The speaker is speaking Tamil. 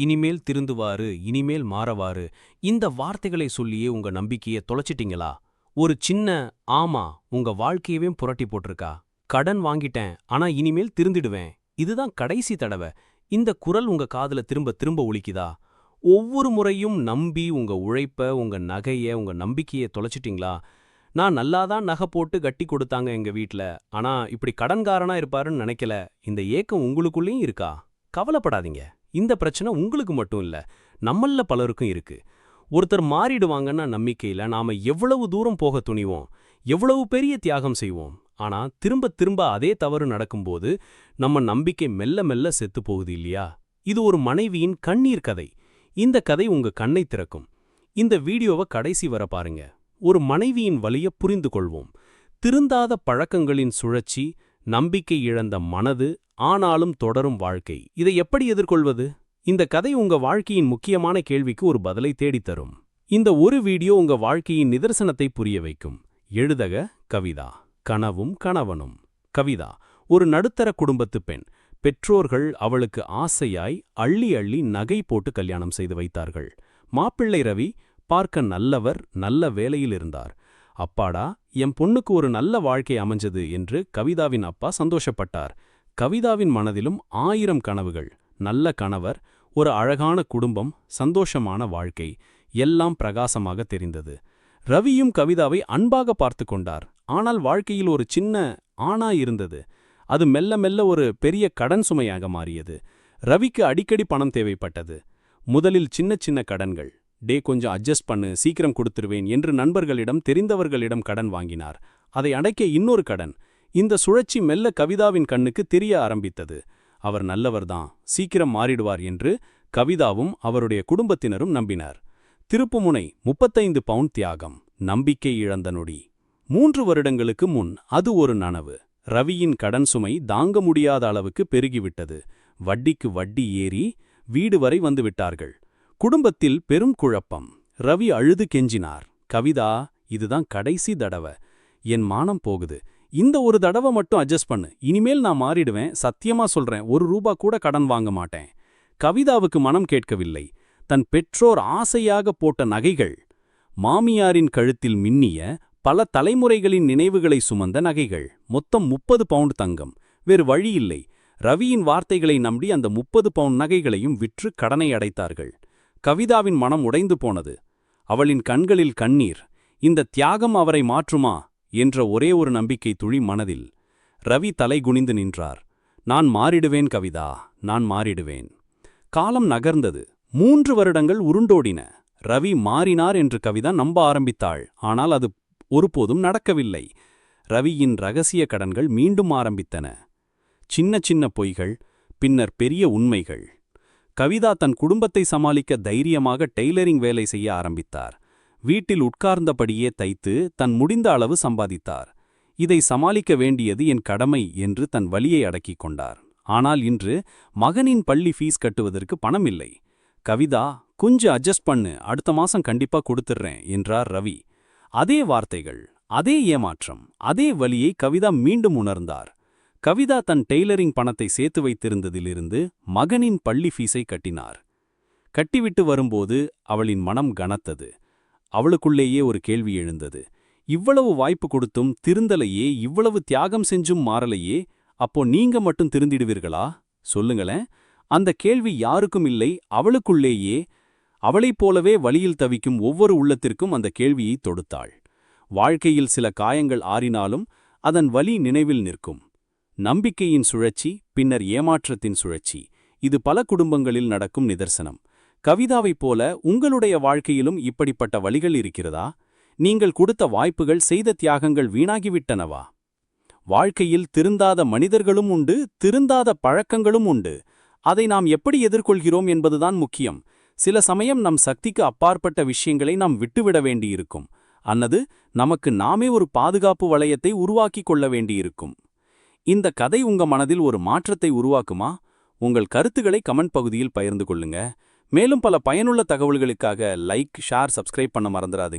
இனிமேல் திருந்துவாரு இனிமேல் மாறவாரு. இந்த வார்த்தைகளை சொல்லியே உங்க நம்பிக்கையை தொலைச்சிட்டீங்களா? ஒரு சின்ன ஆமா உங்க வாழ்க்கையவே புரட்டி போட்டிருக்கா? கடன் வாங்கிட்டேன் ஆனா இனிமேல் திருந்திடுவேன். இதுதான் கடைசி தடவை. இந்த குரல் உங்க காதுல திரும்ப திரும்ப ஒலிக்குதா? ஒவ்வொரு முறையும் நம்பி உங்க உழைப்ப உங்க நகைய உங்க நம்பிக்கையை தொலைச்சிட்டீங்களா? நான் நல்லாதான் நகை போட்டு கட்டி கொடுத்தாங்க எங்க வீட்ல. ஆனா இப்படி கடன்காரனா இருப்பாருன்னு நினைக்கல. இந்த ஏக்கம் உங்களுக்குள்ளேயும் இருக்கா? கவலைப்படாதீங்க. இந்த பிரச்சனை உங்களுக்கு மட்டும் இல்ல நம்மள பலருக்கும் இருக்கு. ஒருத்தர் மாறிடுவாங்கன்னா நம்பிக்கையில நாம எவ்வளவு தூரம் போக துணிவோம் எவ்வளவு பெரிய தியாகம் செய்வோம் ஆனா திரும்ப திரும்ப அதே தவறு நடக்கும்போது நம்ம நம்பிக்கை மெல்ல மெல்ல செத்து போகுது இல்லையா? இது ஒரு மனைவியின் கண்ணீர் கதை. இந்த கதை உங்க கண்ணை திறக்கும். இந்த வீடியோவை கடைசி வர பாருங்க. ஒரு மனைவியின் வழியை புரிந்து கொள்வோம். திருந்தாத பழக்கங்களின் சுழற்சி நம்பிக்கை இழந்த மனது ஆனாலும் தொடரும் வாழ்க்கை. இதை எப்படி எதிர்கொள்வது? இந்த கதை உங்க வாழ்க்கையின் முக்கியமான கேள்விக்கு ஒரு பதிலை தேடித்தரும் இந்த ஒரு வீடியோ உங்க வாழ்க்கையின் நிதர்சனத்தை புரிய வைக்கும். எழுதக கவிதா. கனவும் கணவனும். கவிதா ஒரு நடுத்தர குடும்பத்து பெண். பெற்றோர்கள் அவளுக்கு ஆசையாய் அள்ளி அள்ளி நகை போட்டு கல்யாணம் செய்து வைத்தார்கள். மாப்பிள்ளை ரவி பார்க்க நல்லவர் நல்ல வேலையில் இருந்தார். அப்பாடா என் பொண்ணுக்கு ஒரு நல்ல வாழ்க்கை அமைஞ்சது என்று கவிதாவின் அப்பா சந்தோஷப்பட்டார். கவிதாவின் மனதிலும் ஆயிரம் கனவுகள். நல்ல கணவர் ஒரு அழகான குடும்பம் சந்தோஷமான வாழ்க்கை எல்லாம் பிரகாசமாக தெரிந்தது. ரவியும் கவிதாவை அன்பாக பார்த்து கொண்டார். ஆனால் வாழ்க்கையில் ஒரு சின்ன ஆணா இருந்தது. அது மெல்ல மெல்ல ஒரு பெரிய கடன் சுமையாக மாறியது. ரவிக்கு அடிக்கடி பணம் தேவைப்பட்டது. முதலில் சின்ன சின்ன கடன்கள் டே கொஞ்சம் அட்ஜஸ்ட் பண்ணு சீக்கிரம் கொடுத்துருவேன் என்று நண்பர்களிடம் தெரிந்தவர்களிடம் கடன் வாங்கினார். அதை அடைக்க இன்னொரு கடன். இந்த சுழற்சி மெல்ல கவிதாவின் கண்ணுக்கு தெரிய ஆரம்பித்தது. அவர் நல்லவர்தான் சீக்கிரம் மாறிடுவார் என்று கவிதாவும் அவருடைய குடும்பத்தினரும் நம்பினார். திருப்புமுனை முப்பத்தைந்து பவுண்ட் தியாகம் நம்பிக்கை இழந்த நொடி. மூன்று வருடங்களுக்கு முன் அது ஒரு நனவு. ரவியின் கடன் சுமை தாங்க முடியாத அளவுக்கு பெருகிவிட்டது. வட்டிக்கு வட்டி ஏறி வீடு வரை வந்துவிட்டார்கள் குடும்பத்தில் பெரும் குழப்பம். ரவி அழுது கெஞ்சினார். கவிதா இதுதான் கடைசி தடவை. என் மானம் போகுது. இந்த ஒரு தடவை மட்டும் அட்ஜஸ்ட் பண்ணு. இனிமேல் நான் மாறிடுவேன். சத்தியமா சொல்றேன். ஒரு ரூபா கூட கடன் வாங்க மாட்டேன். கவிதாவுக்கு மனம் கேட்கவில்லை. தன் பெற்றோர் ஆசையாக போட்ட நகைகள் மாமியாரின் கழுத்தில் மின்னிய பல தலைமுறைகளின் நினைவுகளை சுமந்த நகைகள். மொத்தம் முப்பது பவுண்ட் தங்கம். வேறு வழியில்லை ரவியின் வார்த்தைகளை நம்பி அந்த முப்பது பவுண்ட் நகைகளையும் விற்று கடனை அடைத்தார்கள். கவிதாவின் மனம் உடைந்து போனது. அவளின் கண்களில் கண்ணீர் இந்த தியாகம் அவரை மாற்றுமா? என்ற ஒரே ஒரு நம்பிக்கை துளி மனதில் ரவி தலை குனிந்து நின்றார். நான் மாறிடுவேன் கவிதா நான் மாறிடுவேன். காலம் நகர்ந்தது. மூன்று வருடங்கள் உருண்டோடின. ரவி மாறினார் என்று கவிதா நம்ப ஆரம்பித்தாள். ஆனால் அது ஒருபோதும் நடக்கவில்லை. ரவியின் ரகசிய கடன்கள் மீண்டும் ஆரம்பித்தன. சின்ன சின்ன பொய்கள் பின்னர் பெரிய உண்மைகள். கவிதா தன் குடும்பத்தை சமாளிக்க தைரியமாக டெய்லரிங் வேலை செய்ய ஆரம்பித்தார். வீட்டில் உட்கார்ந்தபடியே தைத்து தன் முடிந்த அளவு சம்பாதித்தார். இதை சமாளிக்க வேண்டியது என் கடமை என்று தன் வழியை அடக்கிக் கொண்டார். ஆனால் இன்று மகனின் பள்ளி ஃபீஸ் கட்டுவதற்கு பணம் இல்லை கவிதா கொஞ்சம் அட்ஜஸ்ட் பண்ணு. அடுத்த மாசம் கண்டிப்பா கொடுத்துட்றேன் என்றார் ரவி. அதே வார்த்தைகள் அதே ஏமாற்றம் அதே வழியை கவிதா மீண்டும் உணர்ந்தார். கவிதா தன் டெய்லரிங் பணத்தை சேர்த்து வைத்திருந்ததிலிருந்து மகனின் பள்ளி ஃபீஸை கட்டினார். கட்டிவிட்டு வரும்போது அவளின் மனம் கனத்தது. அவளுக்குள்ளேயே ஒரு கேள்வி எழுந்தது. இவ்வளவு வாய்ப்பு கொடுத்தும் திருந்தலையே இவ்வளவு தியாகம் செஞ்சும் மாறலையே அப்போ நீங்க மட்டும் திருந்திடுவீர்களா? சொல்லுங்களேன். அந்த கேள்வி யாருக்கும் இல்லை அவளுக்குள்ளேயே. அவளைப் போலவே வழியில் தவிக்கும் ஒவ்வொரு உள்ளத்திற்கும் அந்த கேள்வியை தொடுத்தாள். வாழ்க்கையில் சில காயங்கள் ஆறினாலும் அதன் வலி நினைவில் நிற்கும். நம்பிக்கையின் சுழற்சி பின்னர் ஏமாற்றத்தின் சுழற்சி. இது பல குடும்பங்களில் நடக்கும் நிதர்சனம். கவிதாவைப் போல உங்களுடைய வாழ்க்கையிலும் இப்படிப்பட்ட வழிகள் இருக்கிறதா? நீங்கள் கொடுத்த வாய்ப்புகள் செய்த தியாகங்கள் வீணாகிவிட்டனவா? வாழ்க்கையில் திருந்தாத மனிதர்களும் உண்டு திருந்தாத பழக்கங்களும் உண்டு. அதை நாம் எப்படி எதிர்கொள்கிறோம் என்பதுதான் முக்கியம். சில சமயம் நம் சக்திக்கு அப்பாற்பட்ட விஷயங்களை நாம் விட்டுவிட வேண்டியிருக்கும். அல்லது நமக்கு நாமே ஒரு பாதுகாப்பு வளையத்தை உருவாக்கிக் கொள்ள வேண்டியிருக்கும். இந்த கதை உங்க மனதில் ஒரு மாற்றத்தை உருவாக்குமா? உங்கள் கருத்துக்களை கமெண்ட் பகுதியில் பகிர்ந்து கொள்ளுங்க. மேலும் பல பயனுள்ள தகவல்களுக்காக லைக் ஷேர் சப்ஸ்கிரைப் பண்ண மறந்துடாதீங்க.